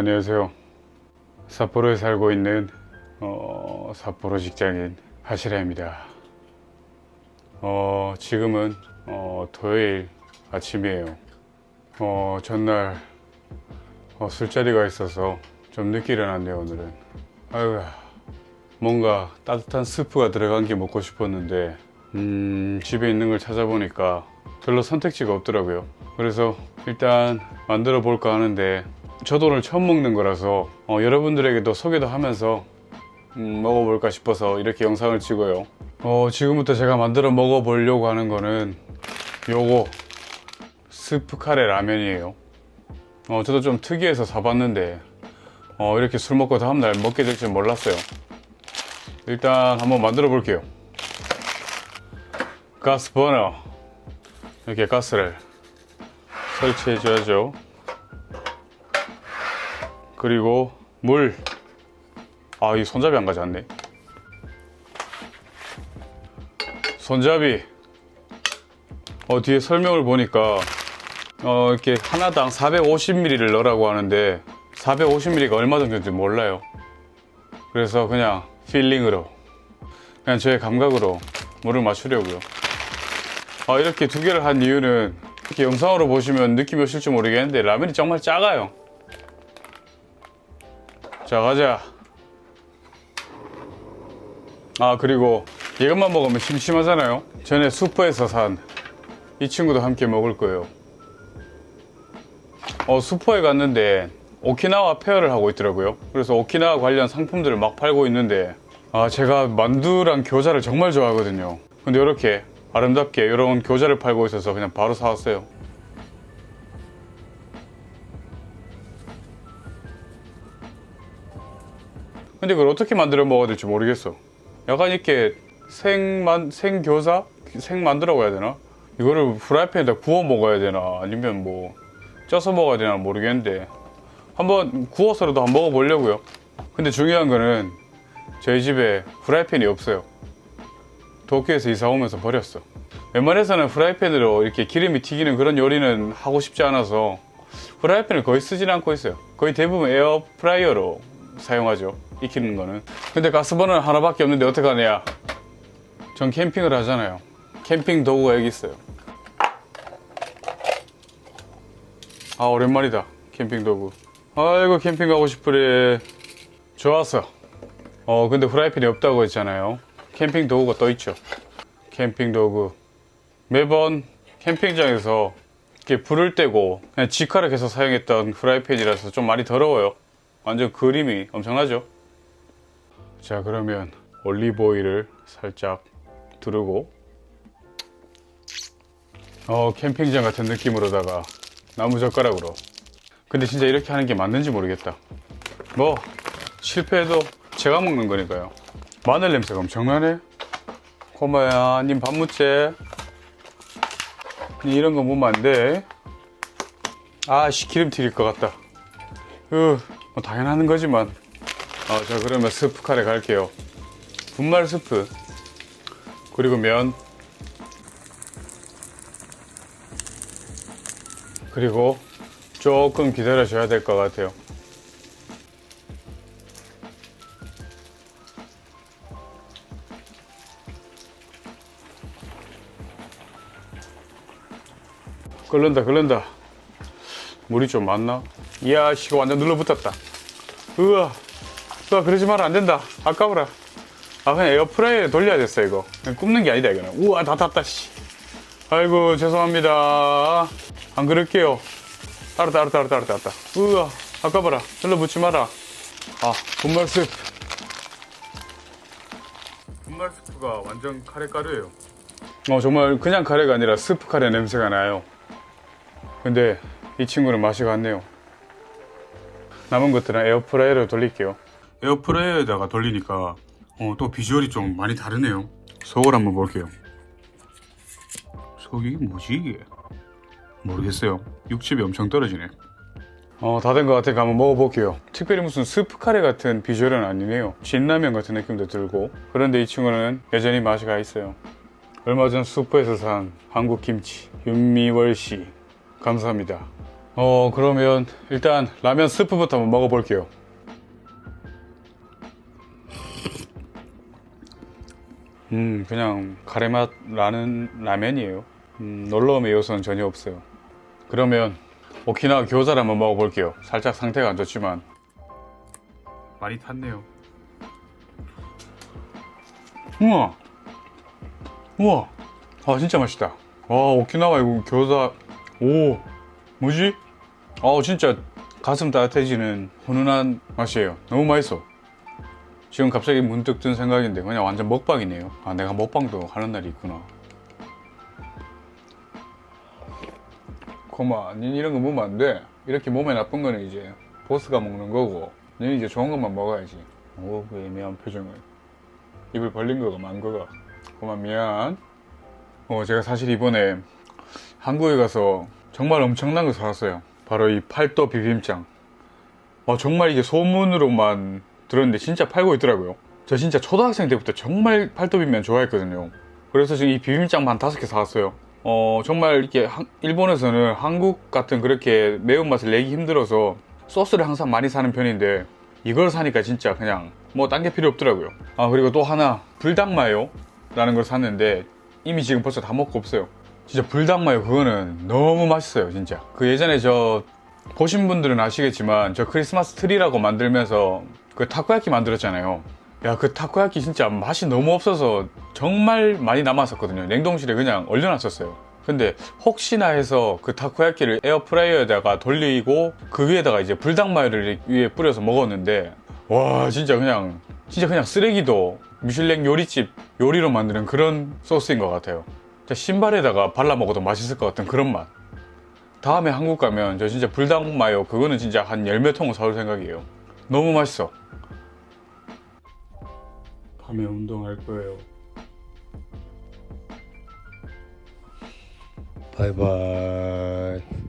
안녕하세요. 삿포로에 살고 있는 어, 삿포로 직장인 하시라입니다. 어, 지금은 어, 토요일 아침이에요. 어, 전날 어, 술자리가 있어서 좀 늦게 일어났네요 오늘은. 아유, 뭔가 따뜻한 스프가 들어간 게 먹고 싶었는데 음, 집에 있는 걸 찾아보니까 별로 선택지가 없더라고요. 그래서 일단 만들어 볼까 하는데 저도 오늘 처음 먹는 거라서 어, 여러분들에게도 소개도 하면서 음, 먹어볼까 싶어서 이렇게 영상을 찍어요. 어, 지금부터 제가 만들어 먹어보려고 하는 거는 요거 스프 카레 라면이에요. 어, 저도 좀 특이해서 사봤는데 어, 이렇게 술 먹고 다음날 먹게 될 줄 몰랐어요. 일단 한번 만들어 볼게요. 가스 버너 이렇게 가스를 설치해 줘야죠. 그리고 물. 아, 이 손잡이 안 가져왔네. 손잡이. 어, 뒤에 설명을 보니까 어, 이렇게 하나당 450ml를 넣으라고 하는데 450ml가 얼마 정도인지 몰라요. 그래서 그냥 필링으로 그냥 저의 감각으로 물을 맞추려고요. 아, 이렇게 두 개를 한 이유는 이렇게 영상으로 보시면 느낌이 오실지 모르겠는데 라면이 정말 작아요. 자, 가자. 아, 그리고 이것만 먹으면 심심하잖아요. 전에 슈퍼에서 산 이 친구도 함께 먹을 거예요. 어, 슈퍼에 갔는데 오키나와 페어를 하고 있더라고요. 그래서 오키나와 관련 상품들을 막 팔고 있는데 아, 제가 만두랑 교자를 정말 좋아하거든요. 근데 이렇게 아름답게 이런 교자를 팔고 있어서 그냥 바로 사왔어요. 근데 그걸 어떻게 만들어 먹어야 될지 모르겠어. 약간 이렇게 생만 생교사 생만두라고 해야 되나? 이거를 프라이팬에다 구워 먹어야 되나? 아니면 뭐 쪄서 먹어야 되나 모르겠는데 한번 구워서라도 한번 먹어보려고요. 근데 중요한 거는 저희 집에 프라이팬이 없어요. 도쿄에서 이사 오면서 버렸어. 웬만해서는 프라이팬으로 이렇게 기름이 튀기는 그런 요리는 하고 싶지 않아서 프라이팬을 거의 쓰진 않고 있어요. 거의 대부분 에어 프라이어로 사용하죠. 익히는 거는. 근데 가스버너는 하나밖에 없는데 어떡하냐. 전 캠핑을 하잖아요. 캠핑 도구가 여기 있어요. 아, 오랜만이다. 캠핑 도구. 아이고, 캠핑 가고 싶으래. 좋았어. 어, 근데 후라이팬이 없다고 했잖아요. 캠핑 도구가 또 있죠. 캠핑 도구. 매번 캠핑장에서 이렇게 불을 떼고 그냥 직화를 계속 사용했던 후라이팬이라서 좀 많이 더러워요. 완전 그림이 엄청나죠? 자, 그러면 올리브 오일을 살짝 두르고 어, 캠핑장 같은 느낌으로다가 나무젓가락으로 근데 진짜 이렇게 하는 게 맞는지 모르겠다. 뭐 실패해도 제가 먹는 거니까요. 마늘 냄새가 엄청나네. 고마야, 님 밥 묻제. 니 이런 거 먹으면 안 돼. 아씨 기름 튀길 것 같다. 으, 뭐 당연한 거지만. 어, 자 그러면 스프 카레 갈게요. 분말 스프. 그리고 면. 그리고 조금 기다려 줘야 될 것 같아요. 끓는다 끓는다 물이 좀 많나? 이야 씨가 완전 눌러붙었다. 으아 으아 그러지 마라 안 된다. 아까워라. 아 그냥 에어프라이어에 돌려야 됐어 이거. 그냥 굽는 게 아니다 이거는. 우와 다 탔다 씨. 아이고 죄송합니다. 안 그럴게요. 알았다 알았다 알았다 알았다 알았다. 으아 아까워라. 눌러붙지 마라. 아 분말 스프 분말 스프가 완전 카레 가루예요. 어 정말 그냥 카레가 아니라 스프 카레 냄새가 나요. 근데 이 친구는 맛이 같네요. 남은 것들은 에어프라이어로 돌릴게요. 에어프라이어에다가 돌리니까 어, 또 비주얼이 좀 많이 다르네요. 속을 한번 볼게요. 속이 뭐지 이게? 모르겠어요. 육즙이 엄청 떨어지네. 어, 다 된 것 같으니까 한번 먹어볼게요. 특별히 무슨 스프 카레 같은 비주얼은 아니네요. 진라면 같은 느낌도 들고. 그런데 이 친구는 여전히 맛이 가 있어요. 얼마 전 슈퍼에서 산 한국 김치 윤미월 씨 감사합니다. 어 그러면 일단 라면 스프부터 한번 먹어볼게요. 음 그냥 가래맛 나는 라면이에요. 음, 놀라움의 요소는 전혀 없어요. 그러면 오키나와 교자를 한번 먹어볼게요. 살짝 상태가 안 좋지만 많이 탔네요. 우와, 우와, 아 진짜 맛있다. 와 오키나와 이거 교자, 오 뭐지? 아 진짜 가슴 따뜻해지는 훈훈한 맛이에요. 너무 맛있어. 지금 갑자기 문득 든 생각인데 그냥 완전 먹방이네요. 아 내가 먹방도 하는 날이 있구나. 고마, 닌 이런 거 먹으면 안 돼. 이렇게 몸에 나쁜 거는 이제 보스가 먹는 거고, 닌 이제 좋은 것만 먹어야지. 오, 그 애매한 표정을. 입을 벌린 거가 만 거가. 고마, 미안. 어, 제가 사실 이번에 한국에 가서 정말 엄청난 거 사왔어요. 바로 이 팔도 비빔장. 어, 정말 이게 소문으로만 들었는데 진짜 팔고 있더라고요. 저 진짜 초등학생 때부터 정말 팔도 비빔면 좋아했거든요. 그래서 지금 이 비빔장 한 다섯 개 사왔어요. 어, 정말 이렇게 한- 일본에서는 한국 같은 그렇게 매운맛을 내기 힘들어서 소스를 항상 많이 사는 편인데 이걸 사니까 진짜 그냥 뭐 딴 게 필요 없더라고요. 아, 그리고 또 하나 불닭 마요 라는 걸 샀는데 이미 지금 벌써 다 먹고 없어요. 진짜 불닭마요 그거는 너무 맛있어요, 진짜. 그 예전에 저 보신 분들은 아시겠지만 저 크리스마스 트리라고 만들면서 그 타코야키 만들었잖아요. 야, 그 타코야키 진짜 맛이 너무 없어서 정말 많이 남았었거든요. 냉동실에 그냥 얼려놨었어요. 근데 혹시나 해서 그 타코야키를 에어프라이어에다가 돌리고 그 위에다가 이제 불닭마요를 위에 뿌려서 먹었는데 와 진짜 그냥 진짜 그냥 쓰레기도 미슐랭 요리집 요리로 만드는 그런 소스인 것 같아요. 진짜 신발에다가 발라 먹어도 맛있을 것 같은 그런 맛. 다음에 한국 가면 저 진짜 불닭 마요 그거는 진짜 한 열 몇 통을 사올 생각이에요. 너무 맛있어. 밤에 운동할 거예요. 바이바이.